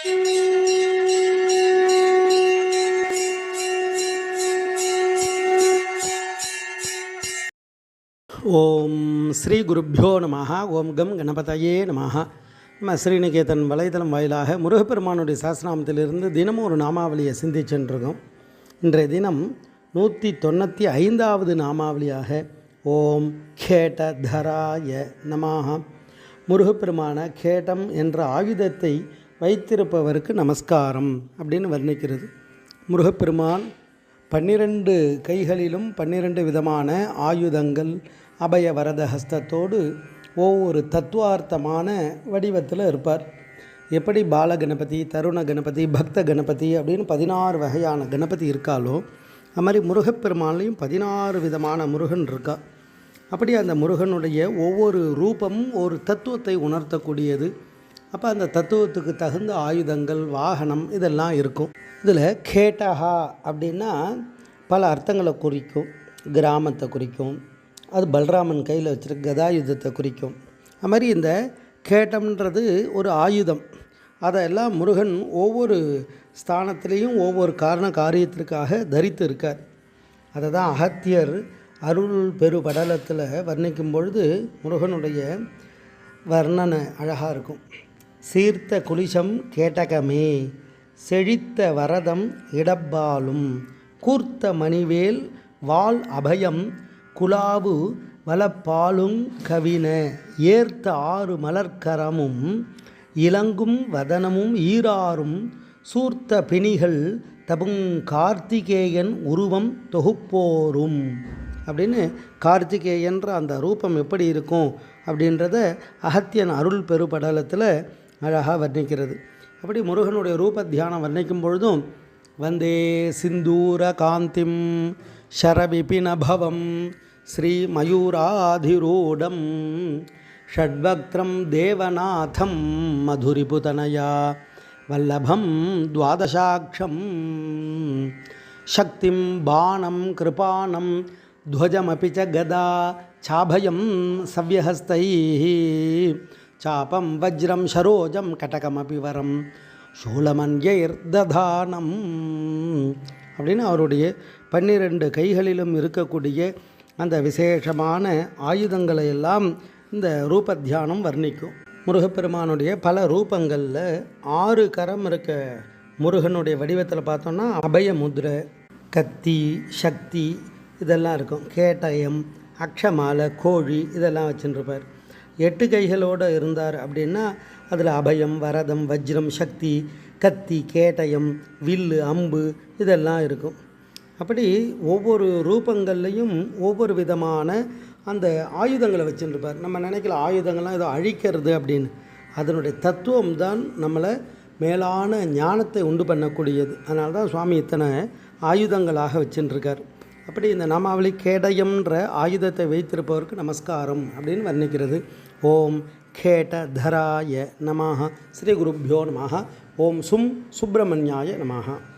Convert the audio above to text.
ஓம் ஸ்ரீ குருப்பியோ நம ஓம் கம் கணபதையே நம நம்ம ஸ்ரீநிகேதன் வலைதளம் வாயிலாக முருகப்பெருமானுடைய சாஸ்திராமத்திலிருந்து தினமும் ஒரு நாமாவளியை சிந்திச்சென்றிருக்கோம். இன்றைய தினம் நூற்றி தொண்ணூற்றி ஐந்தாவது நாமாவளியாக ஓம் கேட்டதராய நமாக முருகப்பெருமான கேட்டம் என்ற ஆயுதத்தை வைத்திருப்பவருக்கு நமஸ்காரம் அப்படின்னு வர்ணிக்கிறது. முருகப்பெருமான் பன்னிரண்டு கைகளிலும் பன்னிரண்டு விதமான ஆயுதங்கள் அபய வரத ஹஸ்தத்தோடு ஒவ்வொரு தத்துவார்த்தமான வடிவத்தில் இருப்பார். எப்படி பால கணபதி தருண கணபதி பக்த கணபதி அப்படின்னு பதினாறு வகையான கணபதி இருக்காலோ அது மாதிரி முருகப்பெருமான்லேயும் பதினாறு விதமான முருகன் இருக்கா. அப்படி அந்த முருகனுடைய ஒவ்வொரு ரூபமும் ஒரு தத்துவத்தை உணர்த்தக்கூடியது. அப்போ அந்த தத்துவத்துக்கு தகுந்த ஆயுதங்கள் வாகனம் இதெல்லாம் இருக்கும். இதில் கேட்டஹா அப்படின்னா பல அர்த்தங்களை குறிக்கும். கிராமத்தை குறிக்கும். அது பல்ராமன் கையில் வச்சுருக்க கதாயுதத்தை குறிக்கும். அது மாதிரி இந்த கேட்டம்ன்றது ஒரு ஆயுதம். அதெல்லாம் முருகன் ஒவ்வொரு ஸ்தானத்திலையும் ஒவ்வொரு காரண காரியத்திற்காக தரித்து இருக்கார். அதை தான் அகத்தியர் அருள் பெருபடலத்தில் வர்ணிக்கும் பொழுது முருகனுடைய வர்ணனை அழகாக இருக்கும். சீர்த்த குலிசம் கேட்டகமே செழித்த வரதம் இடப்பாலும் கூர்த்த மணிவேல் வால் அபயம் குலாவு வலப்பாலுங் கவின ஏர்த்த ஆறு மலர்க்கரமும் இலங்கும் வதனமும் ஈராறும் சூர்த்த பிணிகள் தபுங் கார்த்திகேயன் உருவம் தொகுப்போரும். அப்படின்னு கார்த்திகேயன்ற அந்த ரூபம் எப்படி இருக்கும் அப்படின்றத அகத்தியன் அருள் பெருபடலத்தில் அழகாக வர்ணிக்கிறது. அப்படி முருகனுடைய ரூப தியானம் வர்ணிக்கும் பொழுதும் வந்தே சிந்தூர காந்திம் ஷரவிபினபவம் ஸ்ரீ மயூராதிரூடம் ஷட்பக்திரம் தேவநாதம் மதுரிபுதனயா வல்லபம் துவாதசாட்சம் சக்திம் பானம் கிருபானம் துவஜமபி ச கதா சாபயம் சவ்யஹஸ்தை சாபம் வஜ்ரம் சரோஜம் கடகமபி வரம் சூலமன்யர்ததானம் அப்படின்னு அவருடைய பன்னிரெண்டு கைகளிலும் இருக்கக்கூடிய அந்த விசேஷமான ஆயுதங்களை எல்லாம் இந்த ரூப தியானம் வர்ணிக்கும். முருகப்பெருமானுடைய பல ரூபங்களில் ஆறு கரம் இருக்க முருகனுடைய வடிவத்தில் பார்த்தோன்னா அபயமுத்ரை கத்தி சக்தி இதெல்லாம் இருக்கும். கேட்டயம் அக்ஷமாலை கோழி இதெல்லாம் வச்சுருப்பார். எட்டு கைகளோடு இருந்தார் அப்படின்னா அதில் அபயம் வரதம் வஜ்ரம் சக்தி கத்தி கேட்டயம் வில்லு அம்பு இதெல்லாம் இருக்கும். அப்படி ஒவ்வொரு ரூபங்கள்லையும் ஒவ்வொரு விதமான அந்த ஆயுதங்களை வச்சுருப்பார். நம்ம நினைக்கல ஆயுதங்கள்லாம் ஏதோ அழிக்கிறது அப்படின்னு. அதனுடைய தத்துவம் தான் நம்மளை மேலான ஞானத்தை உண்டு பண்ணக்கூடியது. அதனால தான் சுவாமி இத்தனை ஆயுதங்களாக வச்சுருக்கார். அப்படி இந்த நாமாவளி கேடயம்ன்ற ஆயுதத்தை வைத்திருப்பவருக்கு நமஸ்காரம் அப்படின்னு வர்ணிக்கிறது. ॐ खेटधराय नमः। श्रीगुरुभ्यो नमः। ॐ सुं सुब्रह्मण्याय नमः।